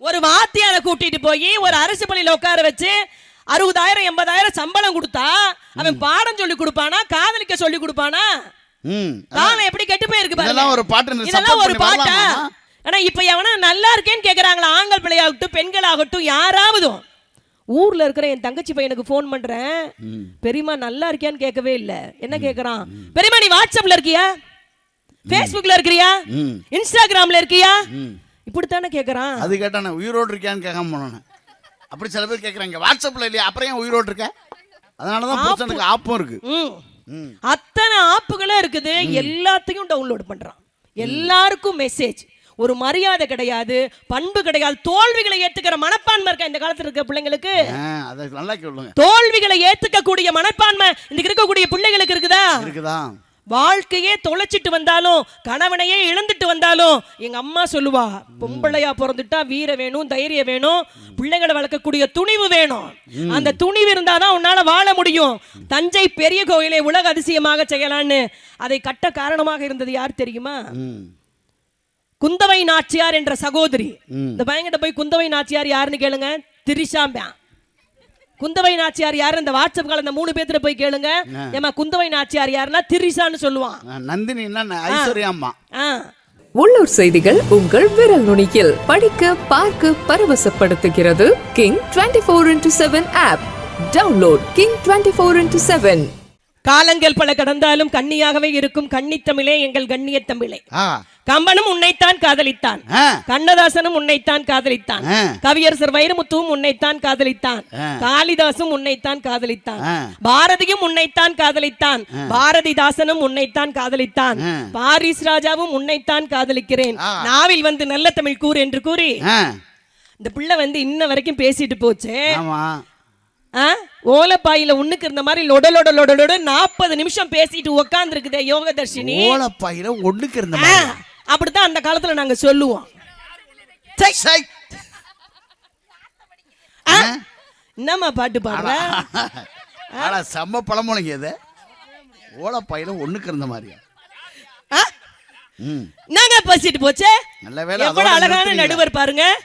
ஒரு வாத்தியாரை கூட்டிட்டு போய் ஒரு அரசு பள்ளியில உட்கார வச்சு அறுபதாயிரம் எண்பதாயிரம் சம்பளம் கொடுத்தா அவன் பாடம் சொல்லி கொடுப்பானா காதலிக்க சொல்லி கொடுப்பானா? ம். காலம் எப்படி கெட்டு போயிருக்கு பாருங்க. ஒரு பாட்டு இதெல்லாம் ஒரு பாட்டா? ஆனா இப்ப எவனா நல்லா இருக்கேன்னு கேக்குறாங்களா? ஆண்கள் பிள்ளையாகட்டும் பெண்களாகட்டும் யாராவதும். ஊர்ல இருக்கிற என் தங்கச்சி பையனுக்கு ஃபோன் பண்றேன். பெரியம்மா நல்லா இருக்கியான்னு கேட்கவே இல்ல. என்ன கேக்குறான்? பெரியம்மா நீ வாட்ஸ்அப்ல இருக்கியா? ஃபேஸ்புக்ல இருக்கிறியா. இன்ஸ்டாகிராம்ல இருக்கியா? இப்படித்தானே கேக்குறான்? அது கேட்டா நான் உயிரோடு இருக்கியான்னு கேட்காம போனேன் அப்படி சில பேர் கேட்குறாங்க வாட்ஸ்அப்பில் இல்லையா? அப்புறம் ஏன் உயிரோடு இருக்க? அதனால தான் புருஷனுக்கு ஆப்பும் இருக்கு. அத்தனை ஆப்புகளும் இருக்குது எல்லாத்தையும் டவுன்லோட் பண்றான். எல்லாருக்கும் மெசேஜ் ஒரு மரியாதை கிடையாது பண்பு கிடையாது. தோல்விகளை ஏத்துக்கிற மனப்பான்மை இருக்கா இந்த காலத்துல இருக்க பிள்ளைங்களுக்கு? நல்லா தோல்விகளை ஏத்துக்க கூடிய மனப்பான்மை இன்னைக்கு இருக்கக்கூடிய பிள்ளைகளுக்கு இருக்குதா? இருக்குதா? வாழ்க்கையே தொலைச்சிட்டு வந்தாலும் கணவனையே இழந்துட்டு வந்தாலும் எங்க அம்மா சொல்லுவா பொம்பளையா பிறந்துட்டா வீர வேணும் தைரியம் வேணும் பிள்ளைகளை வளர்க்கக்கூடிய துணிவு வேணும். அந்த துணிவு இருந்தாதான் உன்னால வாழ முடியும். தஞ்சை பெரிய கோயிலை உலக அதிசயமாக செய்யலான்னு அதை கட்ட காரணமாக இருந்தது யார் தெரியுமா? குந்தவை நாச்சியார் என்ற சகோதரி. இந்த பையன்கிட்ட போய் குந்தவை நாச்சியார் யாருன்னு கேளுங்க? திரிஷாம்பியா குந்தவை நாச்சியார் யாரு? இந்த வாட்ஸ்அப் கால இந்த மூணு பேத்துல போய் கேளுங்க. ஏமா குந்தவை நாச்சியார் யாருன்னா திரிஷான்னு சொல்லுவான். ஆ, நந்தினி என்ன ஐஸ்வர்யா அம்மா. ஆ. உள்ளூர் செய்திகள் உங்கள் விரல் நுனியில் படிக்க பார்க்க பரவசப்படுத்துகிறது King twenty four into seven app download King twenty four into seven காலங்கள் பல கடந்தாலும் கண்ணியாகவே இருக்கும் கன்னித்தமிழே எங்கள் கண்ணிய தமிழே கம்பனும் உன்னைத்தான் காதலித்தான். கண்ணதாசனும் உன்னைத்தான் காதலித்தான். கவியரசர் வைரமுத்துவும் உன்னைத்தான் காதலித்தான். காளிதாசும் உன்னைத்தான் காதலித்தான். பாரதியும் உன்னைத்தான் காதலித்தான். பாரதிதாசனும் உன்னைத்தான் காதலித்தான். பாரிஸ் ராஜாவும் உன்னைத்தான் காதலிக்கிறேன். நாவில் வந்து நல்ல தமிழ் கூறு என்று கூறி. இந்த பிள்ளை வந்து இன்ன வரைக்கும் பேசிட்டு போச்சு? ஓலப்பாயில உன்னுக்கு இருந்த மாதிரி லொட லொட லொட லொட நாற்பது நிமிஷம் பேசிட்டு உக்காந்துருக்குதே யோகதர்ஷினி. ஓலப்பாயில ஒண்ணுக்கு இருந்த மாதிரி. அப்படித்தான் அந்த காலத்துல நாங்க சொல்லுவோம்? என்னம்மா பாட்டு பாடுற? ஆனா செம்ம பழமொழிங்க இது. ஓலப்பாயில ஒண்ணுக்கு இருந்த மாதிரியா? என்னங்க பேசிட்டு போச்சே? நல்ல வேளை எவ்வளவு அழகான. நடுவர் பாருங்க.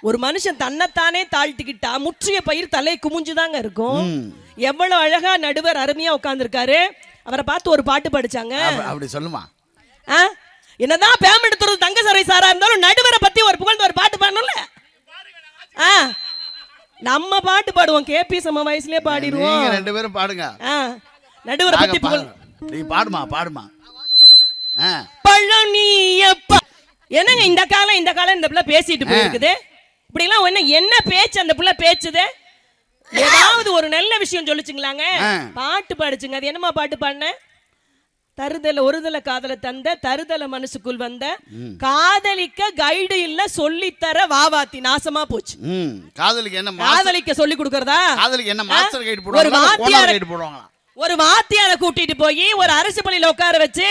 ஒரு மனுஷன் தன்னைத்தானே தாழ்த்திக்கிட்டா முற்றிய பயிர் தலை குமிஞ்சுதாங்க இருக்கும். ம். எவ்வளவு அழகா நடுவர் அருமையா உட்கார்ந்திருக்காரு. அவரை பார்த்து ஒரு பாட்டு படிச்சாங்க. அப்ப- அப்படி சொல்லுமா? ஆ? என்னதான் பேமெண்ட் தருவது தங்க சரை சாரா இருந்தாலும் நடுவரை பத்தி ஒரு புகழ்ந்து ஒரு பாட்டு பாடணும்ல? ஆ. நம்ம பாட்டு பாடுவோம். கேபி சம வயசுலயே பாடிடுவோம். நீங்க ரெண்டு பேரும் பாடுங்க. ஆ. நடுவரை பத்தி புகழ். நீ பாடுமா பாடுமா. பழனியப்பா என்னங்க இந்த காலம் இந்த காலம் இந்த பிள்ளை பேசிட்டு போயிருக்குது? இப்படி எல்லாம் என்ன என்ன பேச்சு அந்த பிள்ளை பேச்சுது? ஏதாவது ஒரு நல்ல விஷயம் சொல்லுச்சுங்களாங்க. பாட்டு பாடுச்சுங்க. அது என்னமா பாட்டு பாடின? தருதல ஒருதல காதல தந்த தருதல மனசுக்குள் வந்த காதலிக்க கைடு இல்ல சொல்லித்தர வாவாத்தி நாசமா போச்சு. காதலுக்கு என்ன காதலிக்க சொல்லி கொடுக்கறதா? காதலுக்கு என்ன மாஸ்டர் கைடு போடுவாங்களா? ஒரு வாத்தியாரை கூட்டிட்டு போய் ஒரு அரசு பள்ளியில உட்கார வச்சு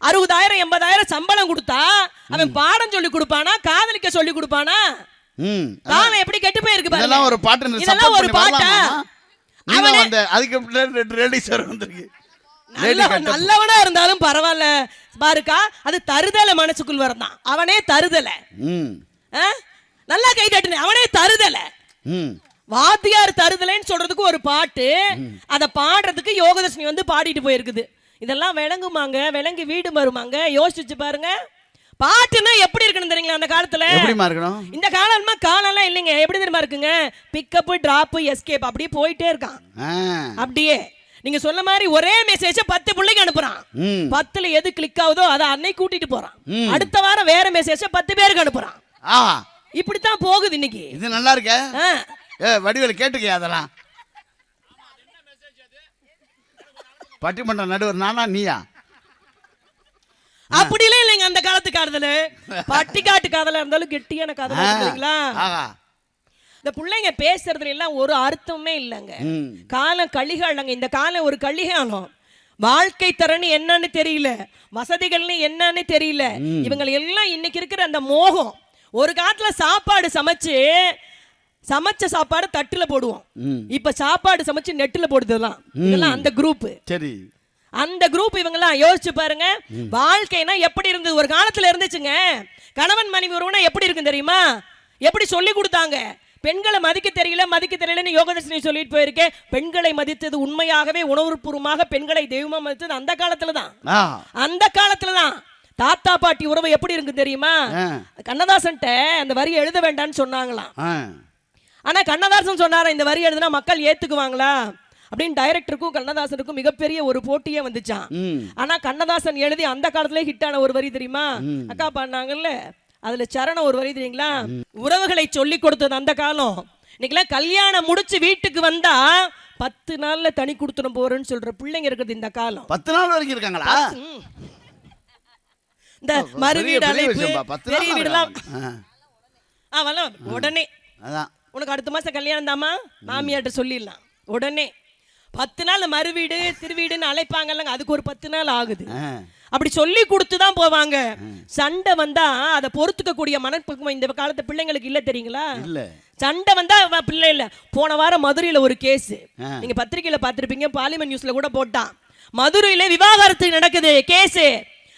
அறுபதாயிரம் எண்பதாயிரம் சம்பளம் கொடுத்தா அவன் பாடம் சொல்லி கொடுப்பானா? காதலிக்க சொல்லி கொடுப்பானா? ம். காலம் எப்படி கெட்டு போயிருக்கு பாருங்க. ஒரு பாட்டு இதெல்லாம் ஒரு பாட்டா நீங்க அவனே- அந்த அதுக்கு ரெண்டு லேடிஸ் வந்திருக்கு. நல்லவன் இருந்தாலும் பரவாயில்ல. பாருக்கா அது தருதல மனசுக்குள் வரதான். அவனே தருதல? நல்லா கை தட்டுனே. அவனே தருதல. வாத்தியார் தருதலைன்னு சொல்றதுக்கு ஒரு பாட்டு. அதை பாடுறதுக்கு யோகதர்ஷினி வந்து பாடிட்டு போயிருக்குது. இதெல்லாம் விளங்குமாங்க? விளங்கி வீடு வருமாங்க யோசிச்சு பாருங்க. பாட்டுன்னா எப்படி இருக்கணும் தெரியுங்களா அந்த காலத்துல? இந்த காலமா காலம்லாம் இல்லைங்க. எப்படி தெரியுமா இருக்குங்க? பிக்கப் டிராப் எஸ்கேப் அப்படியே போயிட்டே இருக்கான். அப்படியே. நீங்க சொன்ன மாதிரி ஒரே மெசேஜ பத்து பிள்ளைக்கு அனுப்புறான். பத்துல எது கிளிக் ஆகுதோ அதை அன்னைக்கு கூட்டிட்டு போறான். அடுத்த வாரம் வேற மெசேஜ பத்து பேருக்கு அனுப்புறான். இப்படித்தான் போகுது இன்னைக்கு. இது நல்லா இருக்க? வடிவேல் கேட்டுக்கயா அதெல்லாம்? பட்டிமன்ற நடுவர் நானா நீயா? அப்படிலாம் இல்லைங்க அந்த காலத்து காதல. பட்டிக்காட்டு காதலா இருந்தாலும் கெட்டியான காதலா இந்த பிள்ளைங்க பேசுறதுல எல்லாம் ஒரு அர்த்தமே இல்லைங்க. காலம் கலிகாலங்க இந்த காலம் ஒரு கலிகாலம் வாழ்க்கை தரன்னு என்னன்னு தெரியல. வசதிகள்னு என்னன்னு தெரியல. இவங்க எல்லாம் இன்னைக்கு இருக்கிற அந்த மோகம். ஒரு காலத்துல சாப்பாடு சமைச்சு சமைச்ச சாப்பாடு தட்டுல போடுவோம். இப்ப சாப்பாடு சமைச்சு நெட்டுல போடுதெல்லாம் இதெல்லாம் அந்த குரூப் சரி. அந்த குரூப் இவங்கெல்லாம் யோசிச்சு பாருங்க. வாழ்க்கைனா எப்படி இருந்தது? ஒரு காலத்துல இருந்துச்சுங்க. கணவன் மனைவி உறவுனா எப்படி இருக்கும் தெரியுமா? எப்படி சொல்லி கொடுத்தாங்க? பெண்களை மதிக்க தெரியல மதிக்க தெரியலன்னு யோகதர்ஷினி சொல்லிட்டு போயிருக்கேன் பெண்களை மதித்தது உண்மையாகவே உணர்வுபூர்வமாக பெண்களை தெய்வமா மதித்தது அந்த காலத்துல தான். அந்த காலத்துல தான். தாத்தா பாட்டி உறவு எப்படி இருக்கு தெரியுமா. கண்ணதாசன்ட்ட அந்த வரி எழுத வேண்டாம்னு சொன்னாங்களாம். ஆனா கண்ணதாசன் சொன்னாரா இந்த வரி எழுதுனா மக்கள் ஏத்துக்குவாங்களா? அப்படின்னு டைரக்டருக்கும் கண்ணதாசனுக்கும் மிகப்பெரிய ஒரு போட்டியே வந்துச்சான் ஆனா கண்ணதாசன் எழுதி அந்த காலத்திலே ஹிட் ஆன ஒரு வரி தெரியுமா? அக்கா பாடினாங்கல்ல அதுல சரணம் ஒரு வரி தெரியுங்களா? உறவுகளை சொல்லி கொடுத்தது அந்த காலம். இன்னைக்கெல்லாம் கல்யாணம் முடிச்சு வீட்டுக்கு வந்தா பத்து நாள்ல தனி கொடுத்துட போறேன்னு சொல்ற பிள்ளைங்க இருக்குது இந்த காலம். பத்து நாள் வரைக்கும் இருக்காங்களா. இந்த மறு பெரிய- வீடு பெரிய அழைப்பு பெரிய வீடுலாம். ஆ, வரலாம் உடனே. உனக்கு அடுத்த மாசம் கல்யாணம் தாமா மாமியார்ட்ட சொல்லிடலாம். உடனே. பத்து நாள் மறு வீடு திருவீடுன்னு அழைப்பாங்கல்லங்க அதுக்கு ஒரு பத்து நாள் ஆகுது. அப்படி சொல்லி கொடுத்து தான் போவாங்க சண்டை வந்தா அதை பொறுத்துக்க கூடிய மனப்பக்குவம் இந்த காலத்து பிள்ளைங்களுக்கு இல்ல தெரியுங்களா? இல்ல. சண்டை வந்தா பிள்ளை இல்ல. போன வாரம் மதுரையில ஒரு கேஸ். நீங்க பத்திரிக்கையில பார்த்திருப்பீங்க பார்லிமெண்ட் நியூஸ்ல கூட போட்டான். மதுரையில விவாகரத்து நடக்குது கேஸ்.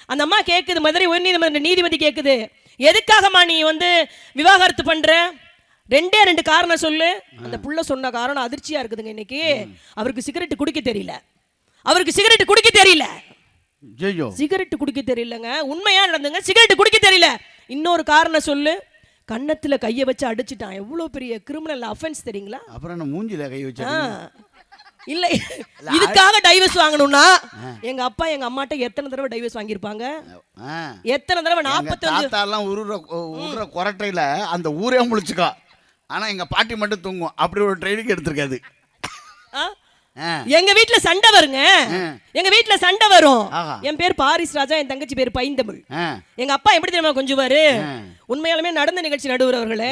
அந்த அம்மா கேக்குது மதுரை உயர்நீதிமன்ற நீதிபதி கேக்குது. எதுக்காகம்மா நீ வந்து விவாகரத்து பண்ற? ரெண்டே ரெண்டு காரணம் சொல்லு. அந்த புள்ள சொன்ன காரணம் அதிர்ச்சியா இருக்குதுங்க இன்னைக்கு. அவருக்கு சிகரெட் குடிக்க தெரியல. அவருக்கு சிகரெட் குடிக்க தெரியல. ஐயோ சிகரெட் குடிக்க தெரியலங்க. உண்மையா நடந்துங்க சிகரெட் குடிக்க தெரியல. இன்னொரு காரணம் சொல்லு. கன்னத்துல கைய வச்சு அடிச்சிட்டான். எவ்வளவு பெரிய கிரிமினல் அஃபென்ஸ் தெரியுங்களா? அப்புறம் என்ன மூஞ்சில கை வச்சா ஆ. இல்ல. இதுக்காக டைவர்ஸ் வாங்கணும்னா எங்க அப்பா எங்க அம்மாட்ட எத்தனை தடவை டைவர்ஸ் வாங்கியிருப்பாங்க? ஆ. எத்தனை தடவை? நாற்பத்தஞ்சு தாத்தாலாம் உருற உருற கொரட்டையில அந்த ஊரே முழிச்சுக்கா. ஆனா எங்க பாட்டி மட்டும் தூங்கும். அப்படி ஒரு ட்ரைனிங் எடுத்திருக்காது எங்க வீட்ல சண்டை வருங்க. எங்க வீட்ல சண்டை வரும். என் பேர் பாரிஸ் ராஜா என் தங்கச்சி பேர் பைந்தமிழ். எங்க அப்பா எப்படி தெரியுமா கொஞ்சுவாரு. உண்மையாலுமே நடந்த நிகழ்ச்சி நடுவர் அவர்களே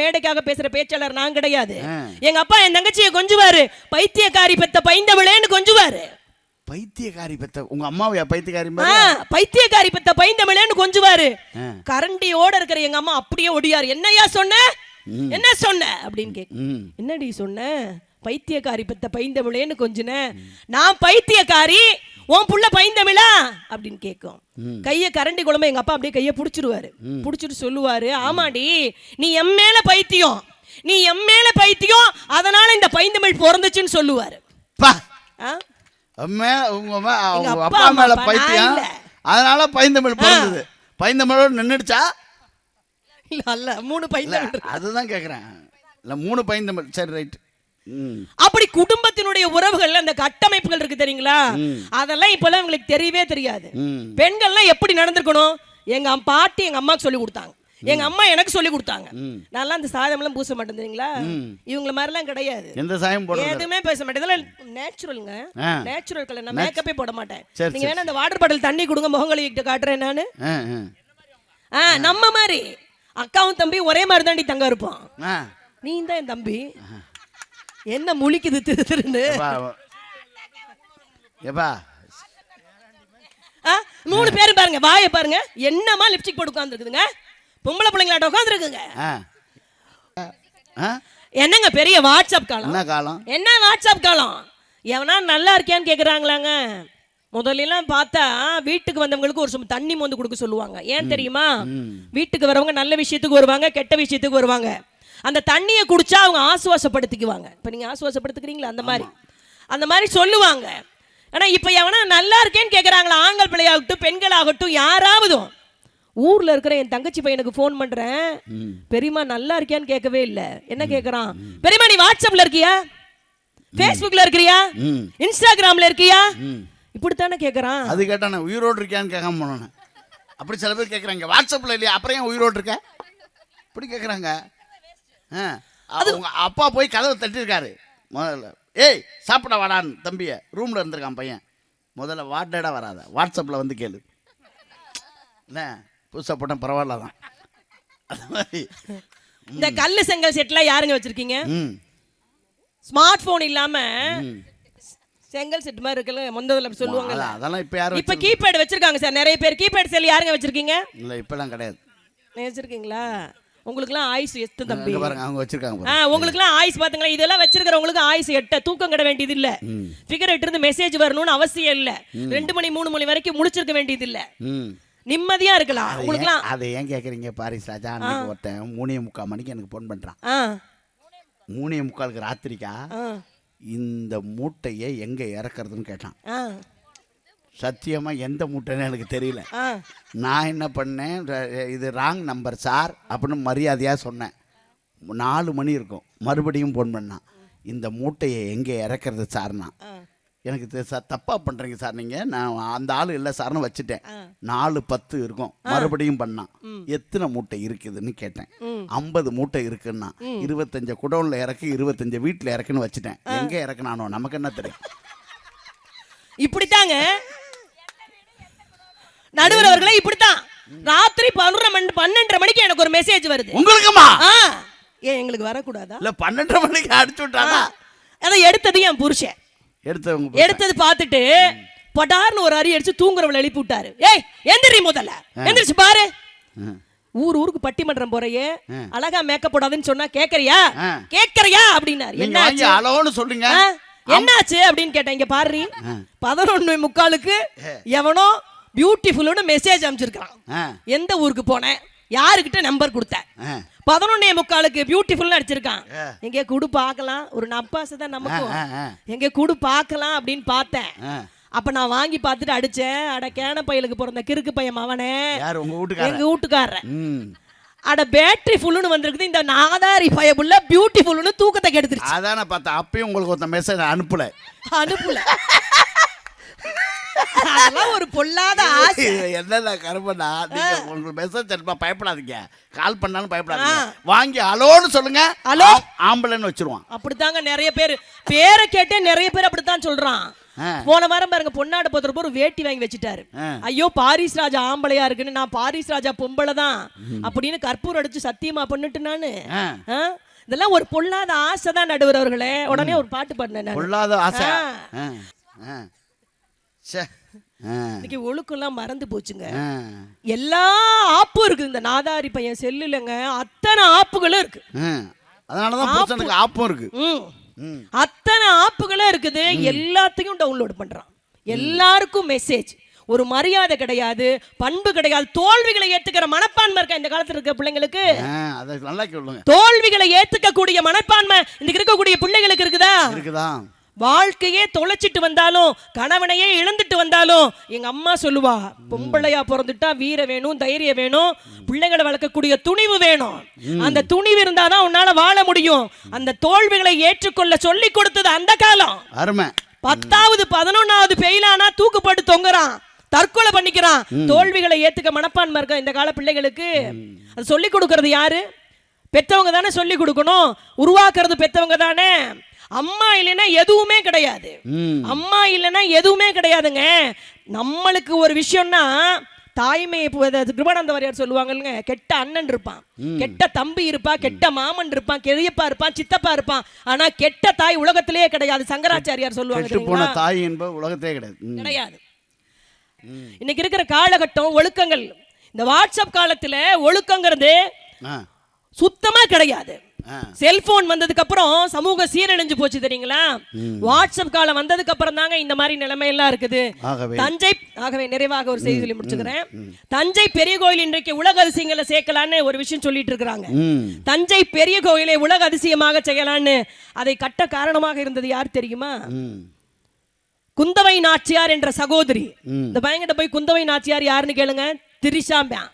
மேடைக்காக பேசுற பேச்சாளர் நான் கிடையாது. எங்க அப்பா என் தங்கச்சியை கொஞ்சுவாரு. பைத்தியக்காரி பெத்த பைந்தமிழேன்னு கொஞ்சுவாரு. பைத்தியக்காரி பெத்த உங்க அம்மாவையா பைத்தியக்காரி? பைத்தியக்காரி பெத்த பைந்தமிழேன்னு கொஞ்சுவாரு. கரண்டியோட இருக்கிற எங்க அம்மா அப்படியே ஒடியாரு. என்னையா சொன்ன? என்ன சொன்ன? அப்படின்னு கேக்கு என்னடி சொன்ன? பைத்தியக்காரி பெத்த பைந்தமிழேன்னு கொஞ்சுன. நான் பைத்தியக்காரி உன் புள்ள பைந்தமிழா? அப்படின்னு கேட்கும் கைய கரண்டி குழம்பு எங்க அப்பா அப்படியே கைய புடிச்சிருவாரு. புடிச்சிட்டு சொல்லுவாரு ஆமாடி நீ எம் மேல பைத்தியம். நீ எம் மேல பைத்தியம் அதனால இந்த பைந்தமிழ் பிறந்துச்சுன்னு சொல்லுவாரு. அப்பா மேல பைத்தியம். அதனால பைந்தமிழ் பிறந்தது. பைந்தமிழோட நின்னுடுச்சா? இல்ல மூணு பைந்தமிழ். அதுதான் கேக்குறேன். இல்ல மூணு பைந்தமிழ். சரி ரைட் அப்படி குடும்பத்தினுடைய உறவுகள் அந்த கட்டமைப்புகள் இருக்கு தெரியுங்களா? அதெல்லாம் இப்பெல்லாம் உங்களுக்கு தெரியவே தெரியாது. பெண்கள்லாம் எப்படி நடந்திருக்கணும்? எங்க பாட்டி எங்க அம்மாக்கு சொல்லி கொடுத்தாங்க. எங்க அம்மா எனக்கு சொல்லி கொடுத்தாங்க. நான்லாம் அந்த சாதமெல்லாம் பூச மாட்டேன் தெரியுங்களா? இவங்கள மாதிரிலாம் கிடையாது. எந்த சாயம் போடுறது? எதுவுமே பேச மாட்டேன். இதெல்லாம் நேச்சுரலுங்க. நேச்சுரல் கலர் நான் மேக்கப்பே போட மாட்டேன். நீங்க வேணா அந்த வாட்டர் பாட்டில் தண்ணி கொடுங்க. முகம் கழுவிட்டு காட்டுறேன் நானு. ஆ நம்ம மாதிரி அக்காவும் தம்பி ஒரே மாதிரி தாண்டி தங்க இருப்போம் நீ தான் என் தம்பி. என்ன முழிக்குது திரு திருன்னு? எப்பா மூணு பேரும் பாருங்க வாயை பாருங்க. என்னமா லிப்ஸ்டிக் போட்டு உட்காந்துருக்குதுங்க பொம்பளை பிள்ளைங்களாட்ட உட்காந்துருக்குங்க என்னங்க பெரிய வாட்ஸ்அப் காலம்? என்ன காலம்? என்ன வாட்ஸ்அப் காலம்? எவனா நல்லா இருக்கியான்னு கேக்குறாங்களாங்க. முதல்லலாம் பார்த்தா வீட்டுக்கு வந்தவங்களுக்கு ஒரு சும்மா தண்ணி மோந்து கொடுக்க சொல்லுவாங்க. ஏன் தெரியுமா? வீட்டுக்கு வரவங்க நல்ல விஷயத்துக்கு வருவாங்க கெட்ட விஷயத்துக்கு வருவாங்க. அந்த தண்ணியை குடிச்சா அவங்க ஆசுவாசப்படுத்திக்குவாங்க. இப்போ நீங்க ஆசுவாசப்படுத்திக்கிறீங்களா? அந்த மாதிரி. அந்த மாதிரி சொல்லுவாங்க. ஆனா இப்போ எவனா நல்லா இருக்கேன்னு கேக்குறாங்களா? ஆண்கள் பிள்ளையாகட்டும் பெண்களாகட்டும் யாராவதும். ஊர்ல இருக்கிற என் தங்கச்சி பையனுக்கு ஃபோன் பண்றேன். பெரியம்மா நல்லா இருக்கியான்னு கேட்கவே இல்லை. என்ன கேக்குறான்? பெரியம்மா நீ வாட்ஸ்அப்ல இருக்கியா? ஃபேஸ்புக்ல இருக்கிறியா இன்ஸ்டாகிராம்ல இருக்கியா? இப்படித்தானே கேக்குறான். அது கேட்டா நான் உயிரோடு இருக்கியான்னு கேட்காம போனேன். அப்படி சில பேர் கேட்குறாங்க வாட்ஸ்அப்பில் இல்லையா? அப்புறம் ஏன் உயிரோடு இருக்க? இப்படி கேட்குறாங்க உங்க அப்பா போய் கதவை தட்டியிருக்காரு. முதல்ல ஏய் சாப்பிட வாடான்னு தம்பியை. ரூமில் இருந்திருக்கான் பையன். முதல்ல வாட்டடா வராத. வாட்ஸ்அப்பில் வந்து கேளு. என்ன? புதுசாக போட்டேன் பரவாயில்ல தான் அது மாதிரி. இந்த கல்லு செங்கல் செட்லாம் யாருங்க வச்சிருக்கீங்க? ஸ்மார்ட் போன் இல்லாம செங்கல் செட் மாதிரி இருக்குல்ல முந்ததுல சொல்லுவாங்க அதெல்லாம் இப்போ யாரும் இப்ப கீபேட் வச்சிருக்காங்க சார் நிறைய பேர். கீபேட் செல் யாருங்க வச்சிருக்கீங்க? இல்லை இப்போலாம் கிடையாது. நீ வச்சிருக்கீங்களா? உங்களுக்குலாம் ஆயுசு எட்டு தம்பி. பாருங்க அவங்க வச்சிருக்காங்க ஆ உங்களுக்குலாம் ஆயுஸ் பாத்துங்களா? இதெல்லாம் வச்சிருக்கிறவங்களுக்கு ஆயுஸ் எட்ட. தூக்கம் கட வேண்டியது இல்ல ஃபிகர் இருந்து மெசேஜ் வரணும்னு அவசியம் இல்ல. ரெண்டு மணி மூணு மணி வரைக்கும் முழிச்சிருக்க வேண்டியது இல்ல நிம்மதியா இருக்கலாம். உங்களுக்குலாம் அதை ஏன் கேட்குறீங்க பாரிஸ் ராஜா ஒருத்தன் மூணே முக்கால் மணிக்கு எனக்கு ஃபோன் பண்ணுறான் ஆ. மூணே முக்காலுக்கு ராத்திரிக்கா? இந்த மூட்டையை எங்கே இறக்குறதுன்னு கேட்டான். சத்தியமாக எந்த மூட்டைன்னு எனக்கு தெரியல. நான் என்ன பண்ணேன் இது ராங் நம்பர் சார் அப்படின்னு மரியாதையாக சொன்னேன். நாலு மணி இருக்கும். மறுபடியும் ஃபோன் பண்ணான் இந்த மூட்டையை எங்கே இறக்குறது சார்னா. எனக்கு சார் தப்பாக பண்ணுறீங்க சார் நீங்கள் நான் அந்த ஆள் இல்லை சார்னு வச்சுட்டேன். நாலு பத்து இருக்கும். மறுபடியும் பண்ணான் எத்தனை மூட்டை இருக்குதுன்னு கேட்டேன். ஐம்பது மூட்டை இருக்குன்னா இருபத்தஞ்சு குடோனில் இறக்கு இருபத்தஞ்சு வீட்டில் இறக்குன்னு வச்சுட்டேன். எங்கே இறக்குனானோ நமக்கு என்ன தெரியும்? இப்படித்தாங்க? நடுவர் அவர்களே இப்படித்தான். ராத்திரி மணி பன்னெண்டரை மணிக்கு எனக்கு ஒரு மெசேஜ் வருது. உங்களுக்குமா? ஏன் எங்களுக்கு வரக்கூடாதா? இல்லை பன்னெண்டரை மணிக்கு அடிச்சு விட்டானா? அதை எடுத்தது என் புருஷன். எடுத்தவங்க எடுத்தது பார்த்துட்டு பட்டார்னு ஒரு அரி அடிச்சு தூங்குறவளை எழுப்பி விட்டாரு. ஏய் எந்திரி முதல்ல. எந்திரிச்சு பாரு. ஊர் ஊருக்கு பட்டிமன்றம் போறையே. அழகா மேக்கப் போடாதுன்னு சொன்னா கேக்குறியா. கேக்குறியா? அப்படின்னாரு. என்னாச்சு? அலோன்னு சொல்லுங்க? என்னாச்சு அப்படின்னு கேட்டேன் இங்க பாரு. பதினொன்னு முக்காலுக்கு எவனோ பியூட்டிஃபுல்னு மெசேஜ் அனுப்பிச்சிருக்கான் எந்த ஊருக்கு போனேன்? யாருக்கிட்ட நம்பர் கொடுத்தேன்? பதினொன்னே முக்காலுக்கு பியூட்டிஃபுல்னு அடிச்சிருக்கான். எங்க குடு பார்க்கலாம். ஒரு நப்பாசை தான் நமக்கும். எங்க குடு பார்க்கலாம் அப்படின்னு பார்த்தேன். அப்ப நான் வாங்கி பார்த்துட்டு அடிச்சேன். அட கேன பையலுக்கு பிறந்த கிறுக்கு பையன் அவனே எங்க வீட்டுக்காரன் அட பேட்டரி ஃபுல்லுன்னு வந்திருக்குது. இந்த நாதாரி பயபுள்ள பியூட்டிஃபுல்னு தூக்கத்தை கெடுத்துருச்சு. அதான பார்த்தேன். அப்பயும் உங்களுக்கு ஒருத்த மெசேஜ் அனுப்பல. அனுப்புல. அதெல்லாம் ஒரு பொல்லாத ஆசை. என்னடா கருப்பண்ணா நீங்க உங்களுக்கு மெசேஜ் அனுப்ப பயப்படாதீங்க. கால் பண்ணாலும் பயப்படாதீங்க. வாங்கி அலோன்னு சொல்லுங்க. ஹலோ? ஆம்- ஆம்பளைன்னு வச்சிருவான் அப்படித்தாங்க நிறைய பேர். பேரை கேட்டே நிறைய பேர் அப்படித்தான் சொல்றான். போன வாரம் பாருங்க பொன்னாட போத்துறப்ப ஒரு வேட்டி வாங்கி வச்சுட்டாரு. ஐயோ பாரிஸ் ராஜா ஆம்பளையா இருக்குன்னு நான் பாரிஸ் ராஜா பொம்பளை தான் அப்படின்னு கற்பூரம் அடிச்சு சத்தியமா பண்ணிட்டு நானு? இதெல்லாம் ஒரு பொல்லாத ஆசை தான் நடுவர் அவர்களே. உடனே ஒரு பாட்டு பாடினேன். பொல்லாத ஆசை. இன்னைக்கு ஒழுக்கெல்லாம் மறந்து போச்சுங்க. எல்லா ஆப்பும் இருக்குது. இந்த நாதாரி பையன் செல்லுலங்க அத்தனை ஆப்புகளும் இருக்கு. அதனாலதான் புருஷனுக்கு ஆப்பும் இருக்கு. அத்தனை ஆப்புகளும் இருக்குது. எல்லாத்தையும் டவுன்லோட் பண்றான். எல்லாருக்கும் மெசேஜ் ஒரு மரியாதை கிடையாது பண்பு கிடையாது. தோல்விகளை ஏத்துக்கிற மனப்பான்மை இருக்கா இந்த காலத்துல இருக்க பிள்ளைங்களுக்கு? தோல்விகளை ஏத்துக்கக்கூடிய மனப்பான்மை இன்னைக்கு இருக்கக்கூடிய பிள்ளைகளுக்கு இருக்குதா? இருக்குதா? வாழ்க்கையே தொலைச்சிட்டு வந்தாலும் கணவனையே இழந்துட்டு வந்தாலும் எங்க அம்மா சொல்லுவா பொம்பளையா பிறந்துட்டா வீர வேணும் தைரியம் வேணும் பிள்ளைகளை வளர்க்கக்கூடிய துணிவு வேணும். அந்த துணிவு இருந்தாதான் உன்னால வாழ முடியும். அந்த தோல்விகளை ஏற்றுக்கொள்ள சொல்லி கொடுத்தது அந்த காலம். அருமை. பத்தாவது பதினொன்னாவது பெயிலானா தூக்குப்பட்டு தொங்குறான் தற்கொலை பண்ணிக்கிறான். தோல்விகளை ஏத்துக்க மனப்பான்மை இருக்க இந்த கால பிள்ளைகளுக்கு? அது சொல்லி கொடுக்கறது யாரு? பெத்தவங்க தானே சொல்லி கொடுக்கணும். உருவாக்குறது பெத்தவங்க தானே. அம்மா இல்லைன்னா எதுவுமே கிடையாது. அம்மா இல்லைன்னா எதுவுமே கிடையாதுங்க. நம்மளுக்கு ஒரு விஷயம்னா தாய்மை கிருபானந்த வாரியார் சொல்லுவாங்கல்ல கெட்ட அண்ணன் இருப்பான். கெட்ட தம்பி இருப்பான் கெட்ட மாமன் இருப்பான் பெரியப்பா இருப்பான் சித்தப்பா இருப்பான். ஆனா கெட்ட தாய் உலகத்திலேயே கிடையாது. சங்கராச்சாரியார் சொல்லுவாங்க? தாய் என்பது உலகத்தே கிடையாது. கிடையாது. இன்னைக்கு இருக்கிற காலகட்டம் ஒழுக்கங்கள். இந்த வாட்ஸ்அப் காலத்துல ஒழுக்கங்கிறது சுத்தமா கிடையாது. செல்போன் வந்ததுக்கு அப்புறம் சமூக சீரழிஞ்சு போச்சு தெரியுங்களா? வாட்ஸ்அப் காலம் வந்ததுக்கு அப்புறம் தாங்க இந்த மாதிரி நிலைமை எல்லாம் இருக்குது தஞ்சை ஆகவே நிறைவாக ஒரு செய்தி சொல்லி முடிச்சுக்கிறேன். தஞ்சை பெரிய கோயில் இன்றைக்கு உலக அதிசயங்களை சேர்க்கலான்னு ஒரு விஷயம் சொல்லிட்டு இருக்கிறாங்க. தஞ்சை பெரிய கோயிலை உலக அதிசயமாக செய்யலான்னு அதை கட்ட காரணமாக இருந்தது யார் தெரியுமா? குந்தவை நாச்சியார் என்ற சகோதரி. இந்த பையன்கிட்ட போய் குந்தவை நாச்சியார் யாருன்னு கேளுங்க. திரிஷாம்பியான்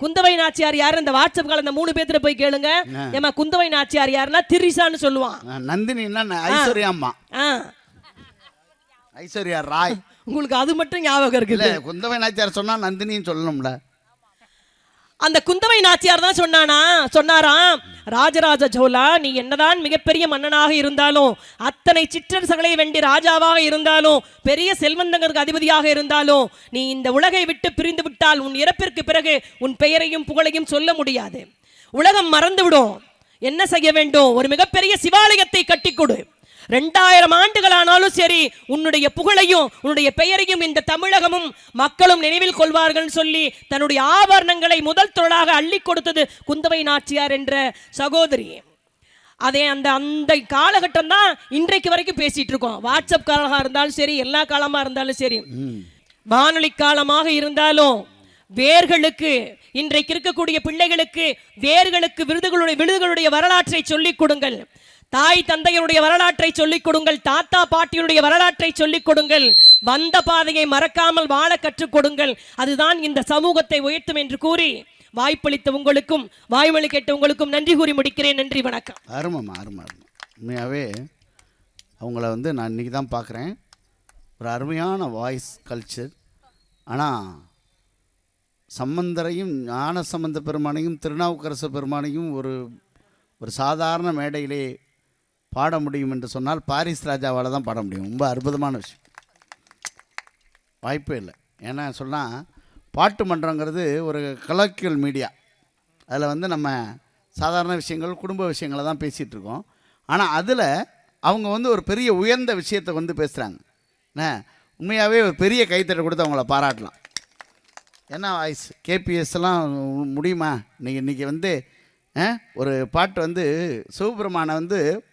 குந்தவை நாச்சியார் யாரு? இந்த வாட்ஸ்அப் கால இந்த மூணு பேத்துல போய் கேளுங்க. ஏமா குந்தவை நாச்சியார் யாருன்னா திரிசான்னு சொல்லுவான். ஆ, நந்தினி என்ன ஐஸ்வர்யா அம்மா. ஐஸ்வர்யா ராய். உங்களுக்கு அது மட்டும் ஞாபகம் இருக்குது. இல்ல குந்தவை நாச்சியார் சொன்னா நந்தினின்னு சொல்லணும்ல. அந்த குந்தவை நாச்சியார் தான் சொன்னானா? சொன்னாராம் ராஜராஜ சோழா நீ என்னதான் மிகப்பெரிய மன்னனாக இருந்தாலும் அத்தனை சிற்றரசர்களை வெண்டி ராஜாவாக இருந்தாலும் பெரிய செல்வந்தங்களுக்கு அதிபதியாக இருந்தாலும் நீ இந்த உலகை விட்டு பிரிந்து விட்டால் உன் இறப்பிற்கு பிறகு உன் பெயரையும் புகழையும் சொல்ல முடியாது. உலகம் மறந்துவிடும் என்ன செய்ய வேண்டும்? ஒரு மிகப்பெரிய சிவாலயத்தை கட்டி கொடு. ரெண்டாயிரம் ஆண்டுகள் ஆனாலும் சரி உன்னுடைய புகழையும் உன்னுடைய பெயரையும் இந்த தமிழகமும் மக்களும் நினைவில் கொள்வார்கள் சொல்லி தன்னுடைய ஆபரணங்களை முதல் தொழிலாக அள்ளி கொடுத்தது குந்தவை நாச்சியார் என்ற சகோதரி. அதே அந்த அந்த காலகட்டம் தான் இன்றைக்கு வரைக்கும் பேசிட்டு இருக்கோம். வாட்ஸ்அப் காலமாக இருந்தாலும் சரி எல்லா காலமா இருந்தாலும் சரி. வானொலி காலமாக இருந்தாலும் வேர்களுக்கு இன்றைக்கு இருக்கக்கூடிய பிள்ளைகளுக்கு வேர்களுக்கு விருதுகளுடைய விருதுகளுடைய வரலாற்றை சொல்லிக் கொடுங்கள். தாய் தந்தையருடைய வரலாற்றை சொல்லிக் கொடுங்கள் தாத்தா பாட்டியுடைய வரலாற்றை சொல்லிக் கொடுங்கள் வந்த பாதையை மறக்காமல் வாழ கற்றுக் கொடுங்கள். அதுதான் இந்த சமூகத்தை உயர்த்தும் என்று கூறி வாய்ப்பளித்த உங்களுக்கும் வாய்மொழி கேட்ட உங்களுக்கும் நன்றி கூறி முடிக்கிறேன். நன்றி வணக்கம். அருமம் அருமை அருமை உண்மையாகவே அவங்கள வந்து நான் இன்றைக்கி தான் பார்க்குறேன். ஒரு அருமையான வாய்ஸ் கல்ச்சர் ஆனால் சம்பந்தரையும் ஞான சம்பந்த பெருமானையும் திருநாவுக்கரசு பெருமானையும் ஒரு ஒரு சாதாரண மேடையிலே பாட முடியும் என்று சொன்னால் பாரிஸ் ராஜாவால் தான் பாட முடியும். ரொம்ப அற்புதமான விஷயம். வாய்ப்பே இல்லை. ஏன்னா சொன்னால் பாட்டு மன்றங்கிறது ஒரு கலக்கியல் மீடியா அதில் வந்து நம்ம சாதாரண விஷயங்கள் குடும்ப விஷயங்களை தான் பேசிகிட்ருக்கோம் ஆனால் அதில் அவங்க வந்து ஒரு பெரிய உயர்ந்த விஷயத்தை வந்து பேசுகிறாங்க என்ன? உண்மையாகவே ஒரு பெரிய கைத்தட்டை கொடுத்து அவங்கள பாராட்டலாம். என்ன வாய்ஸ் கேபிஎஸ்லாம் முடியுமா? இன்னைக்கு இன்றைக்கி வந்து ஆ, ஒரு பாட்டு வந்து சிவபெருமானை வந்து